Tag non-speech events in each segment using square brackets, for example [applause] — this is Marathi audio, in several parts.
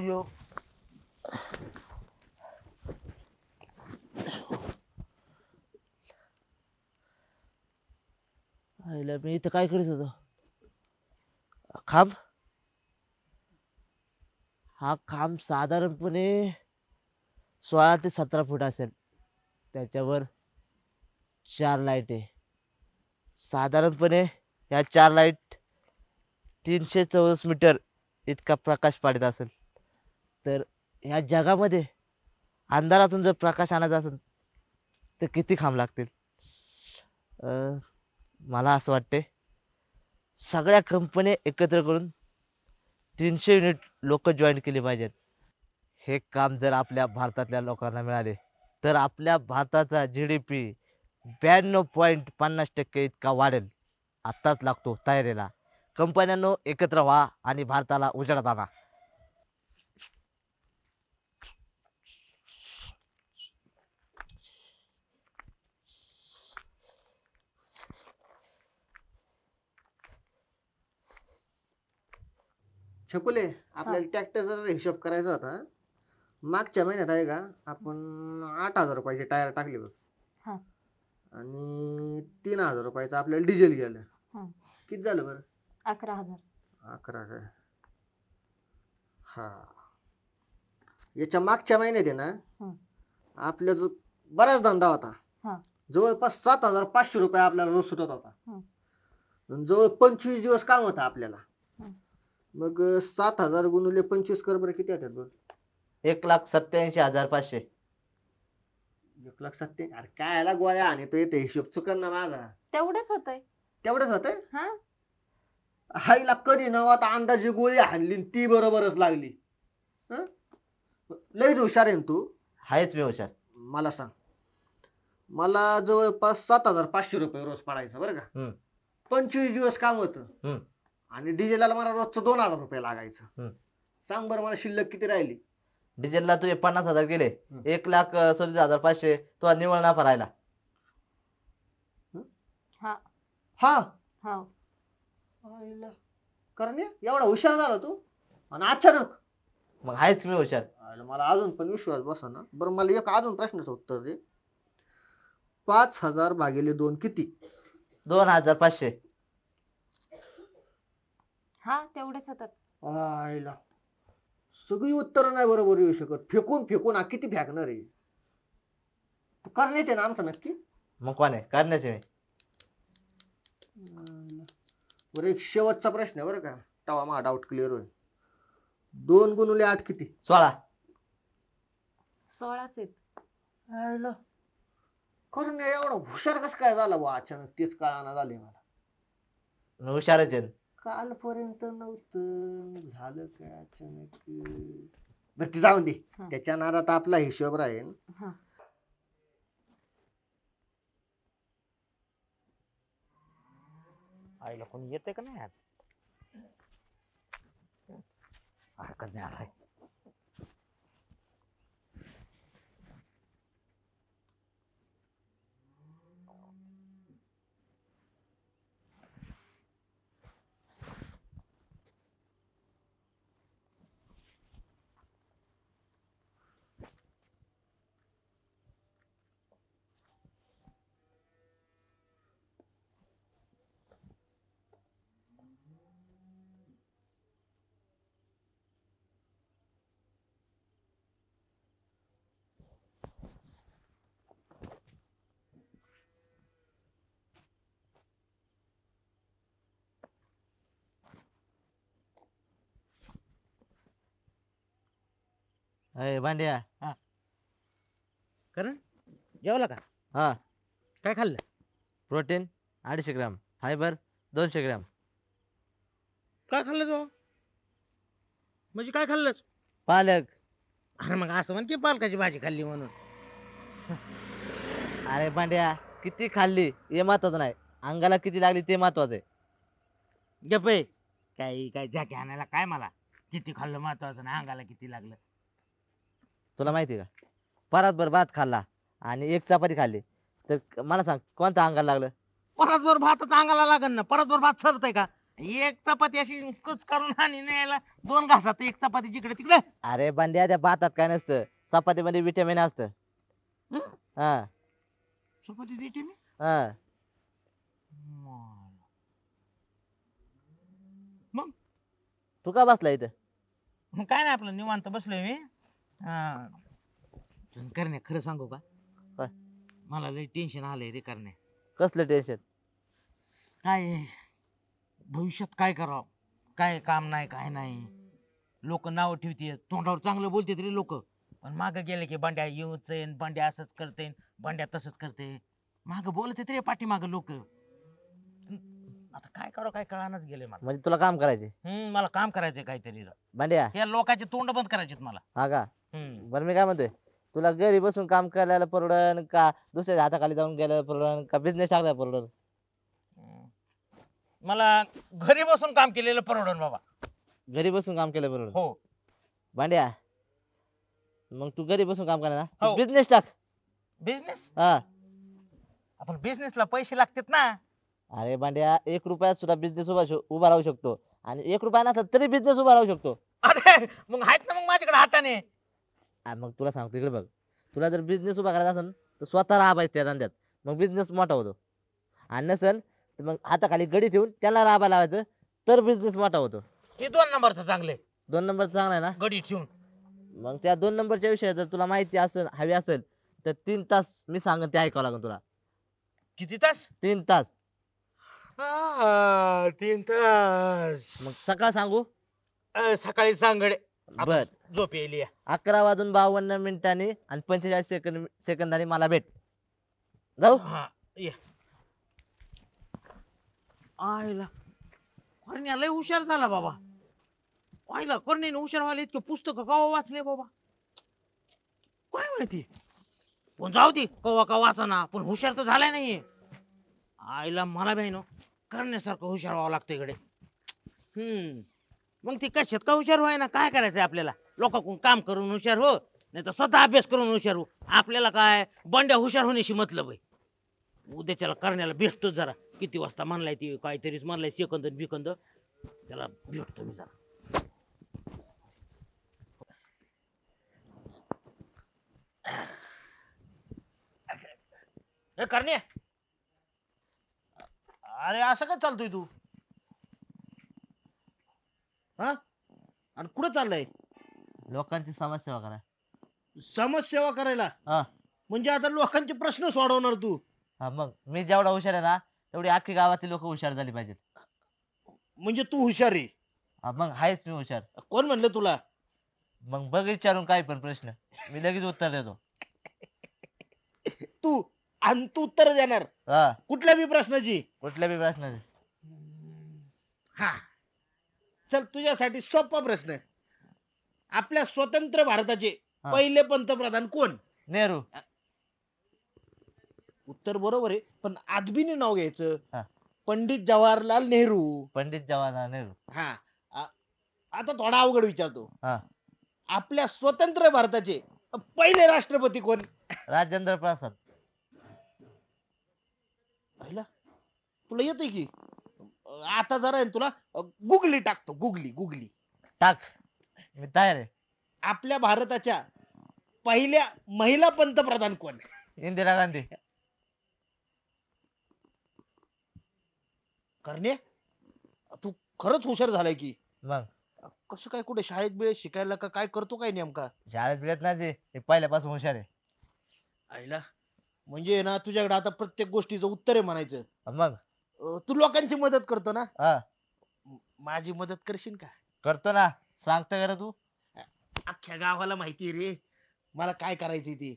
अयो आईला मी इथं काय करीत होतो खांब हा खांब साधारणपणे सोळा ते सतरा फूट असेल त्याच्यावर चार लाइट आहे साधारणपणे या चार लाइट तीनशे चौरस मीटर इतका प्रकाश पाडत असेल तर ह्या जगामध्ये अंधारातून जर प्रकाश आणायचा असेल तर किती खांब लागतील? अं, मला असं वाटते सगळ्या कंपन्या एकत्र करून तीनशे युनिट लोक जॉईन केली पाहिजेत. हे काम जर आपल्या भारतातल्या लोकांना मिळाले तर आपल्या भारताचा जी डी पी ब्याण्णव पॉईंट पन्नास टक्के इतका वाढेल आत्ताच लागतो तयारीला. कंपन्यांनो एकत्र व्हा आणि भारताला उजेडात आणा छकुले आपल्याला ट्रॅक्टरचा जर हिशोब करायचा होता मागच्या महिन्यात आहे का आपण आठ हजार रुपयाचे टायर टाकले बघ हा. आणि तीन हजार रुपयाचं आपल्याला डिझेल गेलं हा. किती झालं बरं अकरा हजार अकरा काय हा याच्या मागच्या महिन्यात आहे ना हं. आपला जो बराच धंदा होता हा. जवळपास सात हजार पाचशे रुपये आपल्याला रोज सुटत होता हं. आणि जवळ पंचवीस दिवस काम होतं आपल्याला. मग सात हजार गुणुले पंचवीस कर बरं किती होतात बघ एक लाख सत्याऐंशी हजार पाचशे. एक लाख सत्ते अरे काय याला गोळ्या आणि तो येते हिशोब चुकन ना माझा. तेवढंच होतंय. तेवढंच होतंय? हा. हाईला कधी नव्हता अंदाजे गोळी हाणली आणि ती बरोबरच लागली. हं? हुशार आहे ना तू. आहेच मी हुशार. मला सांग. मला जवळपास सात हजार पाचशे रुपये रोज पडायचं बरं का? हम्म. पंचवीस दिवस काम होतं. हम्म. आणि डिझेलला मला रोजचं दोन हजार रुपये लागायचं. हम्म. सांग बरं मला शिल्लक किती राहिली? डिझेलला तुझे पन्नास हजार गेले. हम्म. एक लाख अं, सदतीस हजार पाचशे तो निवळ नफा राहिला. हा. हा. हा. आईला. हे, एवढा हुशार झाला तू. आणि अचानक. मग आहेच मी हुशार. आईला, मला अजून पण विश्वास बसा ना. बरं मला एक अजून प्रश्नाचं उत्तर दे. पाच हजार भागिले दोन किती? दोन हजार पाचशे. हा तेवढेच होतात. आईला सगळी उत्तर नाही बरोबर येऊ शकत. फेकून फेकून हा किती फेकणार आहे? करण्याचे ना आमचं नक्की? मग कोण आहे? करण्याचे मी. आईला. बरं एक शेवटचा प्रश्न आहे बरं का. तवा माझा डाऊट क्लिअर होईल. दोन गुणुले आठ किती? सोळा. सोळाच आहेत. आईला करून एवढा हुशार कस काय झाला बुवा अचानक तेच काय झाले मला. हुशारच आहे कालपर्यंत नव्हतं. झालं काय अचानक? बरं ती जाऊन दे. हा. त्याच्या नादात आपला हिशोब राहील. हा. आईला कोणी येते का नाही? हरकत नाही आलाय? अय भांड्या. करण जेवला का? हा. काय खाल्लं? प्रोटीन अडीचशे ग्राम फायबर दोनशे ग्राम. काय खाल्लं तो म्हणजे काय खाल्लंच पालक. अरे मग असं म्हण की पालकाची भाजी खाल्ली म्हणून. [laughs] अरे भांड्या किती खाल्ली हे महत्वाचं नाही. अंगाला किती लागली ते महत्वाचं आहे. गपे काही काय जाके आणायला काय मला? किती खाल्लं महत्वाचं ना अंगाला किती लागलं? तुला माहिती का? परतभर भात खाल्ला आणि एक चपाती खाल्ली. तर मला सांग कोणतं अंगाला लागलं? परतभर भातच अंगाला लागन ना. परतभर भात सरतय का? एक चपाती अशी कुच करून आणि न्यायला दोन घासात एक चपाती जिकडे तिकडे. अरे बंड्या त्या भातात काय नसतं. चपातीमध्ये विटॅमिन असतं. हा. चपाती देते मी? हा. मग? तू का बसला इथं? मग काय नाही आपलं निवांत बसलोय मी. हा. करणे खरं सांगू का? काय? मला लय टेन्शन आलंय रे करणे. कसलं टेन्शन काय आहे? भविष्यात काय करावं? काय काम नाही काय नाही. लोक नाव ठेवते तोंडावर चांगलं बोलते रे लोक. पण माग गेले की बंड्या येऊच बंड्या असंच करते बंड्या तसंच करते माग बोलत रे पाठीमाग लोक. आता काय करावं काय कळानच गेले मला. म्हणजे तुला काम करायचे हम्म मला काम करायचंय काहीतरी. बंड्या. या लोकांचे तोंड बंद करायचे मला. हा का? हम्म. बरं मी काय म्हणतोय? तुला घरी बसून काम करायला परवडन का? दुसऱ्या हाताखाली जाऊन गेलं परवडन का? बिझनेस टाकला परवडन. मला घरी बसून काम केलेलं परवडन बाबा. घरी बसून काम केलं परवडन? हो. भांड्या मग तू घरी बसून काम करणार हो. बिझनेस टाक. बिझनेस हा. आपण बिझनेसला पैसे लागतात ना. अरे भांड्या एक रुपयात सुद्धा बिझनेस उभा शो- उभा राहू शकतो. आणि एक रुपया नसला तरी बिझनेस उभा राहू शकतो. अरे मग आहेत ना मग माझ्याकडे हाताने? आ, मग तुला सांगतो इकडे बघ. तुला जर बिझनेस उभा करायचा असेल तर स्वतः राबायचं त्या धंद्यात. मग बिझनेस मोठा होतो. आणि नसेल तर मग हाताखाली गडी ठेवून त्याला राबा लावायचं तर बिझनेस मोठा होतो. हे दोन नंबरचं चांगले दोन नंबर चांगला आहे ना? गडी ठेवून. मग त्या दोन नंबरच्या विषयी जर तुला माहिती असेल हवी असेल तर तीन तास मी सांगेन ते ऐकावं लागेल तुला. किती तास? तीन तास. आ, तीन तास. मग सकाळ सांगू? अ, सकाळी सांगडे. बर. झोप येईल अकरा वाजून बावन्न मिनिटांनी आणि पंचेचाळीस सेकंद सेकंदांनी मला भेट. जाऊ. हा ये. आईला. कोरण्या लय हुशार झाला बाबा. आईला कोरण्याने हुशार व्हायला इतके पुस्तक कवा वाचले बाबा? काय माहिती? पण जाऊ दे कवा कवा वाचना पण हुशार तर झालाय नाहीये. आईला मला बी ना करण्यासारखं हुशार व्हावं लागतं इकडे. हम्म. मग ती कशात का हुशार व्हाय ना काय करायचंय आपल्याला? लोकांकडून काम करून हुशार हो नाही तर स्वतः अभ्यास करून हुशार हो. आपल्याला काय? बंड्या हुशार होण्याशी मतलब आहे. उद्याच्याला करण्याला भेटतो जरा. किती वाजता म्हणलाय ती काहीतरीच म्हणलाय सेकंद आणि बिकंद त्याला भेटतो मी जरा. करणे. अरे असं काय चालतोय तू? हा? आणि कुठं चाललंय? लोकांची समाजसेवा करा. समाजसेवा करायला? हा. म्हणजे आता लोकांचे प्रश्न सोडवणार तू. हा मग मी जेवढा हुशार आहे ना तेवढी अख्खी गावातील लोक हुशार झाली पाहिजेत. म्हणजे तू हुशार आहे. हा, मग आहेच मी हुशार. कोण म्हणलं तुला? मग बघ विचारून काय पण प्रश्न. मी लगेच उत्तर देतो. तू आणि तू उत्तर देणार. हा. कुठल्या बी प्रश्नाची? कुठल्या बी प्रश्न हा. चल तुझ्यासाठी सोपा प्रश्न आहे. आपल्या स्वतंत्र भारताचे हा. पहिले पंतप्रधान कोण? नेहरू. उत्तर बरोबर आहे पण आदबीने नाव घ्यायचं. पंडित जवाहरलाल नेहरू. पंडित जवाहरलाल नेहरू. हा. आ- आता थोडा अवघड विचारतो हा. आपल्या स्वतंत्र भारताचे पहिले राष्ट्रपती कोण? राजेंद्र प्रसाद. पाहिला? तुला येतोय की? आता जरा आहे ना तुला. गुगली टाकतो गुगली गुगली. टाक. मी तयार आहे. आपल्या भारताच्या पहिल्या महिला पंतप्रधान कोण इंदिरा गांधी. करणे? तू खरंच हुशार झालाय की. मग? कसं काय कुठे शाळेत बिळेत शिकायला का काय करतो काय नेमका? शाळेत बिळेत नाही ते. पहिल्यापासून हुशार आहे. आईला म्हणजे ना तुझ्याकडे आता प्रत्येक गोष्टीचं उत्तर आहे म्हणायचं. मग? अं, तू लोकांची मदत करतो ना? हा. माझी मदत करशील का? करतो ना. सांगतो खरं तू? अख्ख्या गावाला माहिती रे. मला काय करायचंय ते?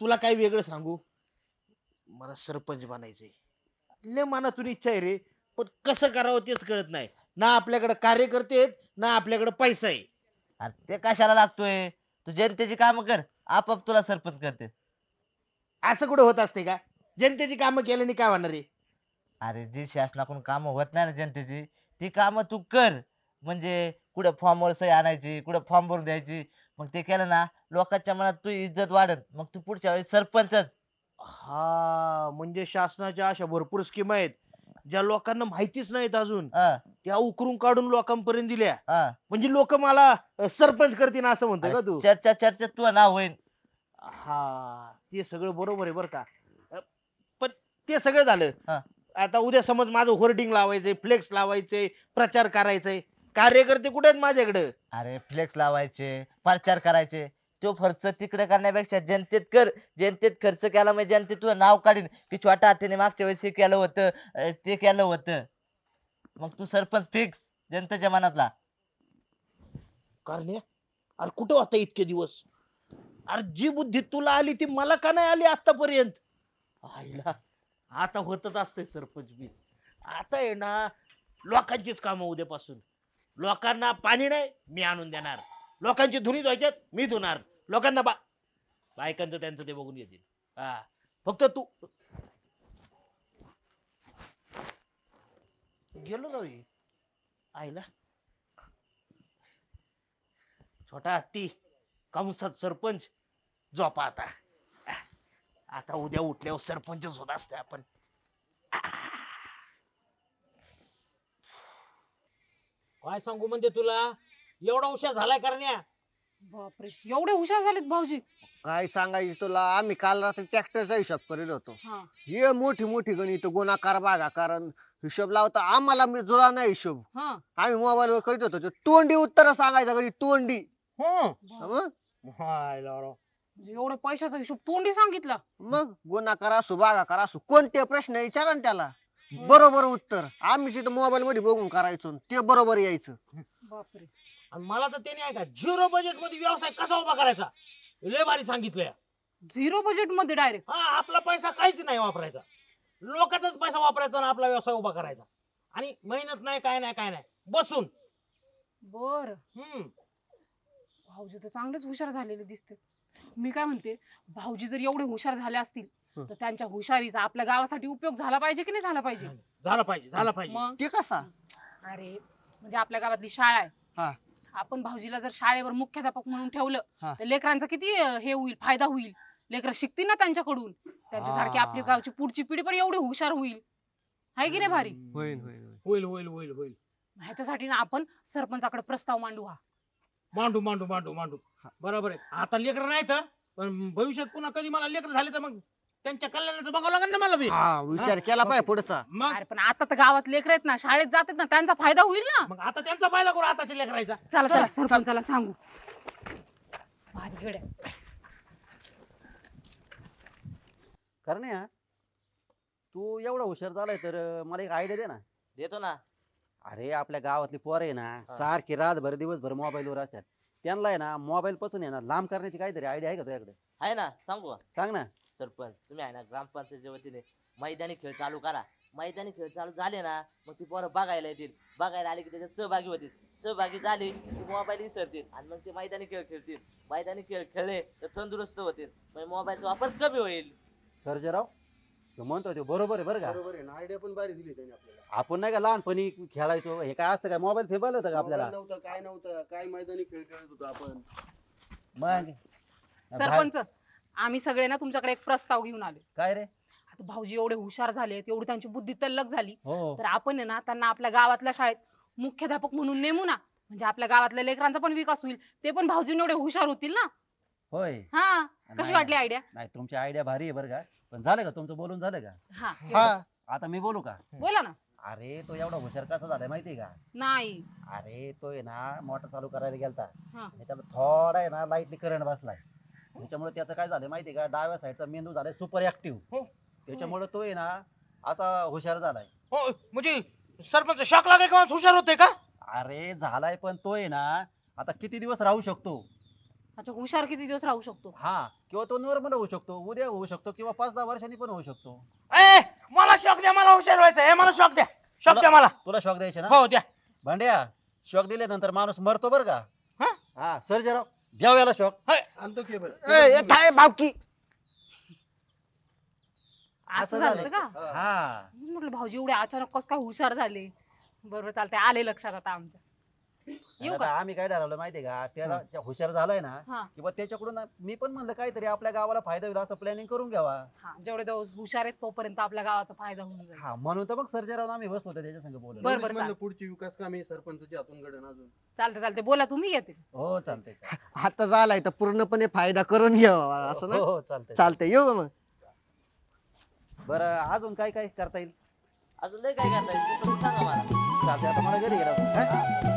तुला काय वेगळं सांगू? मला सरपंच बनायचंय. लय मनातून इच्छा आहे रे. पण कसं करावं तेच कळत नाही. ना आपल्याकडे कार्यकर्ते आहेत ना आपल्याकडे पैसा आहे. अरे ते कशाला लागतोय? तू जनतेची कामं कर. आपाप तुला सरपंच करते. असं कुठे होत असते का? जनतेची कामं केल्याने काय होणार आहे? अरे जी शासनाकडून कामं होत नाही ना जनतेची ती कामं तू कर. म्हणजे कुठे फॉर्मवर सही आणायची कुठे फॉर्म भरून द्यायची. मग ते केलं ना लोकांच्या मनात तू इज्जत वाढत मग तू पुढच्या वेळेस सरपंचच हा म्हणजे शासनाच्या अशा भरपूर स्कीम आहेत ज्या लोकांना माहितीच नाहीत अजून. हा. त्या उकरून काढून लोकांपर्यंत दिल्या. हा. म्हणजे लोक मला अं, सरपंच करतील असं म्हणतो का तू? चर्चा चर्चेत तुझं नाव होईल हा ते सगळं बरोबर आहे बरं का. अं, पण ते सगळं झालं. हा. आता उद्या समज माझं होर्डिंग लावायचंय फ्लेक्स लावायचंय प्रचार करायचंय. कार्यकर्ते कुठे आहेत माझ्याकडे? अरे फ्लेक्स लावायचे प्रचार करायचे. तो खर्च तिकडे करण्यापेक्षा जनतेत कर. जनतेत खर्च केला म्हणजे जनतेत तुझं नाव काढीन. की छोट्या हातीने मागच्या वेळेस हे केलं होतं अं, ते केलं होतं. मग तू सरपंच फिक्स जनतेच्या मनातला. कारण? अरे कुठं होता इतके दिवस? अरे जी बुद्धी तुला आली ती मला का नाही आली आतापर्यंत? आईला आता होतच असतंय सरपंच बी आता आहे ना लोकांचीच कामं उद्यापासून. लोकांना पाणी नाही मी आणून देणार. लोकांची धुनी धुवायच्यात मी धुणार. लोकांना बा बायकांचं त्यांचं ते बघून घेतील. हा. फक्त तू गेलो ना मी. आईला. छोटा हत्ती. कंसात सरपंच. झोपा आता. आता उद्या उठल्यावर सरपंचच होत असते आपण. काय सांगू म्हणजे तुला? एवढा हुशार झालाय करण्या. बापरे एवढे हुशार झालेत भाऊजी. काय सांगायचं तुला? आम्ही काल रात्री ट्रॅक्टरचा हिशोब करीत होतो. हा. हे मोठी मोठी गणित गुणाकार भागाकार हिशोब लावता आम्हाला मी जुळा नाही हिशोब. हा. आम्ही मोबाईल वर करीत होतो. ते तोंडी उत्तर सांगायचं गणित तोंडी. मग? म्हणजे एवढ्या पैशाचा हिशोब तोंडी सांगितला. मग? गुणाकार असो भागाकार असो कोणते प्रश्न विचारा ना त्याला. बरोबर उत्तर. आम्ही तिथं मोबाईल मध्ये बघून करायचो आणि ते बरोबर यायचं. बापरे. आणि मला तर त्याने ऐका झिरो बजेटमध्ये व्यवसाय कसा उभा करायचा? हे लय भारी सांगितलंय. झिरो बजेटमध्ये डायरेक्ट हा आपला पैसा काहीच नाही वापरायचा. लोकांचाच पैसा वापरायचा आणि आपला व्यवसाय उभा करायचा. आणि मेहनत नाही काय नाही काय नाही. बसून. बर. हम्म. भाऊजी तर चांगलेच हुशार झालेले दिसते. मी काय म्हणते भाऊजी जर एवढे हुशार झाले असतील तर त्यांच्या हुशारीचा आपल्या गावासाठी उपयोग झाला पाहिजे की नाही झाला पाहिजे? झालं. पाहिजे झालं पाहिजे. मग? ते कसा? अरे म्हणजे आपल्या गावातली शाळा हा. आहे आपण भाऊजीला जर शाळेवर मुख्याध्यापक म्हणून ठेवलं हा. तर लेकरांचा किती अं, हे होईल फायदा होईल. लेकर शिकतील ना त्यांच्याकडून. त्यांच्यासारखी हा. आपली गावची पुढची पिढी पण एवढी हुशार होईल. हाय की नाही भारी? होईल होईल होईल. होईल होईल होईल होईल. ह्याच्यासाठी ना आपण सरपंचाकडे प्रस्ताव मांडू हा. मांडू मांडू मांडू मांडू. बरोबर आहे. आता लेकर नाही तर पण भविष्यात पुन्हा कधी मला लेकर झाले तर मग त्यांच्या कल्याणाचं बघावं लागेल ना मला बी. हा विचार केला पाहिजे पुढचा. मग अरे पण आता तर गावात लेकर आहेत ना शाळेत जातात ना त्यांचा फायदा होईल ना? मग आता त्यांचा फायदा करू आताच्या लेकरायचा चला चला. सरपंचाला सांगू. गड्या करण्या तू एवढा हुशार झालाय तर अं, मला एक आयडिया दे ना. देतो ना. अरे आपल्या गावातली पोरं आहे ना सारखी रातभर दिवसभर मोबाईल वर असतात. त्यांना आहे ना मोबाईल पासून आहे ना लांब करण्याची काहीतरी आयडिया आहे का तुझ्याकडे? आहे ना सांगू. का? सांग ना. सरपंच. तुम्ही आहे ना ग्रामपंचायतीच्या वतीने मैदानी खेळ चालू करा. मैदानी खेळ चालू झाले ना मग ती पोरं बघायला येतील. बघायला आले की त्याच्यात सहभागी होतील. सहभागी झाली की मोबाईल विसरतील आणि मग ते मैदानी खेळ खेळतील. मैदानी खेळ खेळले तर तंदुरुस्त होतील. मग मोबाईलचा वापर कमी होईल. सर्जेराव तू म्हणतो ते बरोबर आहे बरं का? बरोबर आहे ना आयडिया पण भारी दिली त्यांनी आपल्याला. आपण नाही का लहानपणी खेळायचो हे काय असतं काय मोबाईल फेबाईल होतं का आपल्याला? मोबाईल नव्हतं काय नव्हतं काय मैदानी खेळ खेळत होतो आपण. मग? सरपंच आम्ही सगळे ना तुमच्याकडे एक प्रस्ताव घेऊन आले काय रे? आता भाऊजी एवढे हुशार झाले एवढी त्यांची बुद्धी तल्लक झाली. हो. तर आपण आहे ना त्यांना आपल्या गावातल्या शाळेत मुख्याध्यापक म्हणून नेमू ना. म्हणजे आपल्या गावातल्या लेकरांचा पण विकास होईल ते पण भाऊजीने एवढे हुशार होतील ना. होय. हा कशी नाही, वाटली आयडिया नाही तुमची आयडिया भारी आहे बरं का. पण झालं का? तुमचं बोलून झालं का? हा. हा. आता मी बोलू का? बोला ना. अरे तो एवढा हुशार कसा झालाय माहितीये का? नाही. अरे तो आहे ना मोटर चालू करायला गेलता. हा. आणि त्याला थोडा आहे ना लाईटली करंट बसलाय. त्याच्यामुळे त्याचं काय झालं माहितीये का? डाव्या साईडचा मेंदू झालाय सुपर ऍक्टिव्ह हो. त्याच्यामुळे तो आहे ना असा हुशार झालाय. हो म्हणजे सरपंच शॉक लागाय का? हुशार होते का? अरे झालाय पण तो आहे ना आता किती दिवस राहू शकतो? अच्छा हुशार किती दिवस राहू शकतो? हा किंवा तो नॉर्मल होऊ शकतो उद्या होऊ शकतो किंवा पाच दहा वर्षांनी पण होऊ शकतो. ए मला शॉक द्या मला हुशार व्हायचं हे मला शॉक द्या. शॉक द्या मला. तुला शॉक द्यायचे ना? हो द्या. भांड्या शॉक दिल्यानंतर माणूस मरतो बरं का? हा? हा सर्जराव द्याव याला शॉक. हाय. आणतो केबल ए, ए, काय भावकी? असं झालं का? हा. म्हटलं भाऊजी एवढे अचानक कस काय हुशार झाले? बरोबर चालतंय. आले लक्षात आता आमच्या येऊ आता का? आम्ही काय ठरवलं माहितीये का? त्याला त्या हुशार झालाय ना हा. किंवा त्याच्याकडून मी पण म्हणलं काहीतरी आपल्या गावाला फायदा होईल असं प्लॅनिंग करून घ्यावा. हा जेवढे दिवस हुशार आहेत तोपर्यंत आपल्या गावाचा फायदा होऊन जाईल. हा म्हणून तर मग सर्जराव आम्ही बसलो होतो त्याच्या संग बोलत बरं बरं चालेल. पुढची विकास कामे सरपंचाच्या हातून घडण अजून. चालतंय चालतंय. बोला तुम्ही येते हो चालतंय चालतंय. आता झालाय तर पूर्णपणे फायदा करून घ्यावा असं ना? हो हो चालतंय चालतंय. येऊ का मग? बरं अजून काय काय करता येईल? अजून लय काय करता येईल? ते तुम्ही सांगा मला. चालतंय आता मला घरी गेला